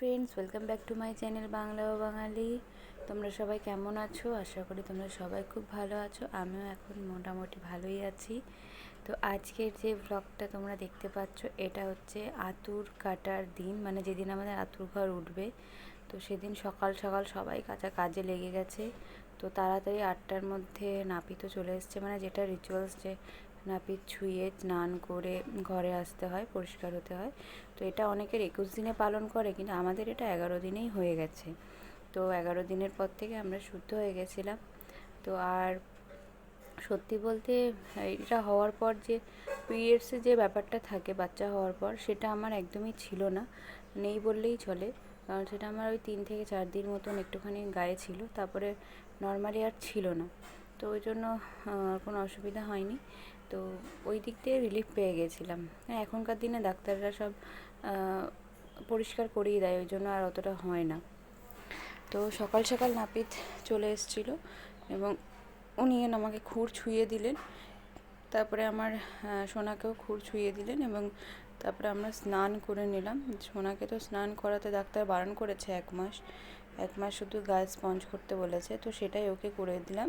Friends welcome back to my channel Bangla ও বাঙালি তোমরা সবাই কেমন আছো? আশা করি তোমরা সবাই খুব ভালো আছো। আমিও এখন মোটামুটি ভালোই আছি। তো আজকের যে ব্লগটা তোমরা দেখতে পাচ্ছ, এটা হচ্ছে আতুর কাটার দিন। মানে যেদিন আমাদের আতুর ঘর উঠবে, তো সেদিন সকাল সকাল সবাই কাঁচা কাজে লেগে গেছে। তো তাড়াতাড়ি আটটার মধ্যে নাপিত চলে এসছে। মানে যেটা রিচুয়ালস যে নাপিত ছুঁয়ে স্নান করে ঘরে আসতে হয়, পরিষ্কার হতে হয়। তো এটা অনেকের একুশ দিনে পালন করে, কিন্তু আমাদের এটা এগারো দিনেই হয়ে গেছে। তো এগারো দিনের পর থেকে আমরা শুদ্ধ হয়ে গেছিলাম। তো আর সত্যি বলতে, এটা হওয়ার পর যে পিরিয়ডসের যে ব্যাপারটা থাকে, বাচ্চা হওয়ার পর, সেটা আমার একদমই ছিল না। নেই বললেই চলে। কারণ সেটা আমার ওই তিন থেকে চার দিন মতন একটুখানি গায়ে ছিল। তারপরে নর্মালি আর ছিল না। তো ওই জন্য কোনো অসুবিধা হয়নি। তো ওই দিক দিয়ে রিলিফ পেয়ে গেছিলাম। হ্যাঁ এখনকার দিনে ডাক্তাররা সব পরিষ্কার করিয়ে দেয়, ওই জন্য আর অতটা হয় না। তো সকাল সকাল নাপিত চলে এসেছিল এবং উনি আমাকে খুর ছুঁয়ে দিলেন। তারপরে আমার সোনাকেও খুর ছুঁয়ে দিলেন এবং তারপরে আমরা স্নান করে নিলাম। সোনাকে তো স্নান করাতে ডাক্তার বারণ করেছে এক মাস। এক মাস শুধু গায়ে স্পঞ্জ করতে বলেছে, তো সেটাই ওকে করে দিলাম।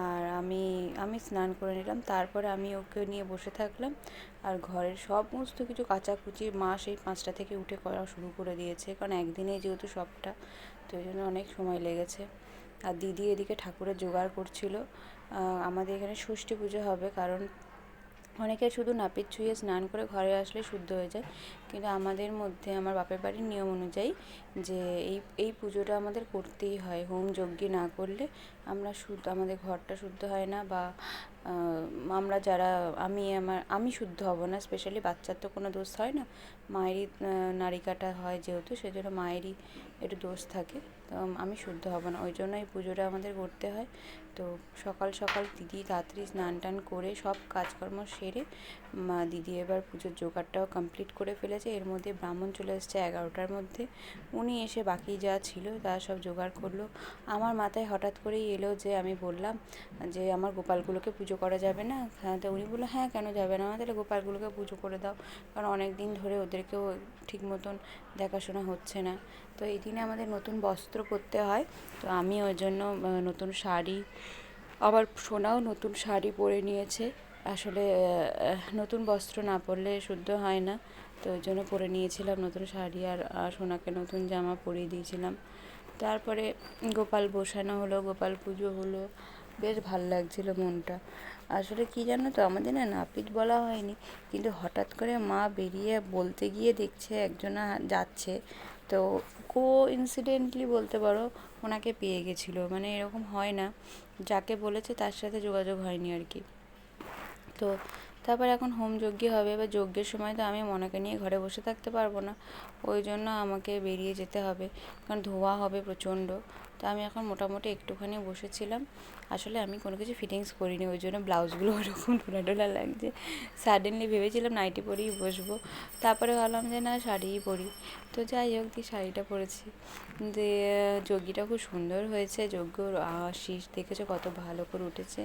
আর আমি আমি স্নান করে নিলাম, তারপরে আমি ওকে নিয়ে বসে থাকলাম। আর ঘরের সমস্ত কিছু কাচাকুচি মা সেই পাঁচটা থেকে উঠে করা শুরু করে দিয়েছে, কারণ একদিনেই যেহেতু সবটা, তো ওই জন্য অনেক সময় লেগেছে। আর দিদি এদিকে ঠাকুরের জোগাড় করছিল। আমাদের এখানে ষষ্ঠী পুজো হবে, কারণ অনেকে শুধু নাপিত ছুঁয়ে স্নান করে ঘরে আসলে শুদ্ধ হয়ে যায়। কিন্তু আমাদের মধ্যে, আমার বাপের বাড়ির নিয়ম অনুযায়ী যে এই এই পুজোটা আমাদের করতেই হয়। হোম যজ্ঞ না করলে আমরা শুদ্ধ, আমাদের ঘরটা শুদ্ধ হয় না বা আমরা যারা, আমি আমার, আমি শুদ্ধ হব না স্পেশালি বাচ্চার তো কোনো দোষ হয় না। মায়েরই নারিকাটা হয় যেহেতু, সেজন্য মায়েরই একটু দোষ থাকে। তো আমি শুদ্ধ হব না, ওই জন্য এই পুজোটা আমাদের করতে হয়। তো সকাল সকাল দিদি তাড়াতাড়ি স্নান টান করে সব কাজকর্ম সেরে, মা দিদি এবার পুজোর জোগাড়টাও কমপ্লিট করে ফেলেছে। এর মধ্যে ব্রাহ্মণ চলে এসছে এগারোটার মধ্যে। উনি এসে বাকি যা ছিল তা সব জোগাড় করল। আমার মাথায় হঠাৎ করেই এলো যে আমি বললাম যে আমার গোপালগুলোকে পুজো করা যাবে না? হ্যাঁ তো উনি বলল হ্যাঁ কেন যাবে না? তাহলে গোপালগুলোকে পুজো করে দাও। কারণ অনেক দিন ধরে ওদেরকেও ঠিক মতন দেখাশোনা হচ্ছে না। তো এই দিনে আমাদের নতুন বস্ত্র পরতে হয়। তো আমি ওই জন্য নতুন শাড়ি, আবার সোনাও নতুন শাড়ি পরে নিয়েছে। আসলে নতুন বস্ত্র না পরলে শুদ্ধ হয় না। তো ওই জন্য পরে নিয়েছিলাম নতুন শাড়ি আর সোনাকে নতুন জামা পরিয়ে দিয়েছিলাম। তারপরে গোপাল বসানো হলো, গোপাল পুজো হলো। বেশ ভালো লাগছিল মনটা। আসলে কী জানো তো, আমাদের না নাপিত বলা হয়নি, কিন্তু হঠাৎ করে মা বেরিয়ে বলতে গিয়ে দেখছে একজনা যাচ্ছে। তো কো ইনসিডেন্টলি বলতে পারো, ওনাকে পেয়ে গেছিল। মানে এরকম হয় না। যাকে বলেছে তার সাথে যোগাযোগ হয়নি আর কি। তো তারপর এখন হোম যজ্ঞ হবে বা যজ্ঞের সময় তো আমি মনাকে নিয়ে ঘরে বসে থাকতে পারব না। ওই জন্য আমাকে বেরিয়ে যেতে হবে। কারণ ধোঁয়া হবে প্রচণ্ড। তো আমি এখন মোটামুটি একটুখানি বসেছিলাম। আসলে আমি কোনো কিছু ফিটিংস করিনি, ওই জন্য ব্লাউজগুলো ওরকম ঢোলা ঢোলা লাগছে। সাডেনলি ভেবেছিলাম নাইটি পরেই বসবো। তারপরে ভাবলাম যে না, শাড়িই পরি। তো যাই হোক দিয়ে শাড়িটা পরেছি। যে যজ্ঞটা খুব সুন্দর হয়েছে যজ্ঞর শীষ দেখেছে কত ভালো করে উঠেছে।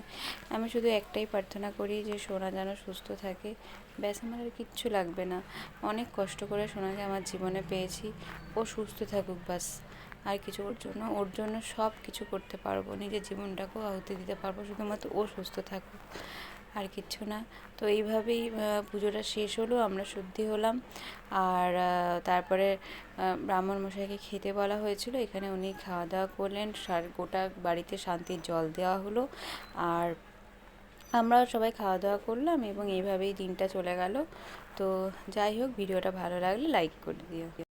আমি শুধু একটাই প্রার্থনা করি যে, সোনা যেন সুস্থ থাকে। ব্যাস, আমার আর কিচ্ছু লাগবে না। অনেক কষ্ট করে সোনাকে আমার জীবনে পেয়েছি। ও সুস্থ থাকুক বাস আর কিছু ওর জন্য ওর জন্য সব কিছু করতে পারব, নিজের জীবনটাকেও আহুতি দিতে পারব, শুধুমাত্র ও সুস্থ থাকুক, আর কিচ্ছু না। তো এইভাবেই পুজোটা শেষ হলো, আমরা শুদ্ধি হলাম। আর তারপরে ব্রাহ্মণ মশাইকে খেতে বলা হয়েছিল, এখানে উনি খাওয়া দাওয়া করলেন, সার, গোটা বাড়িতে শান্তির জল দেওয়া হলো। আর আমরা সবাই খাওয়া দাওয়া করলাম এবং এইভাবেই দিনটা চলে গেল। তো যাই হোক, ভিডিওটা ভালো লাগলে লাইক করে দিও।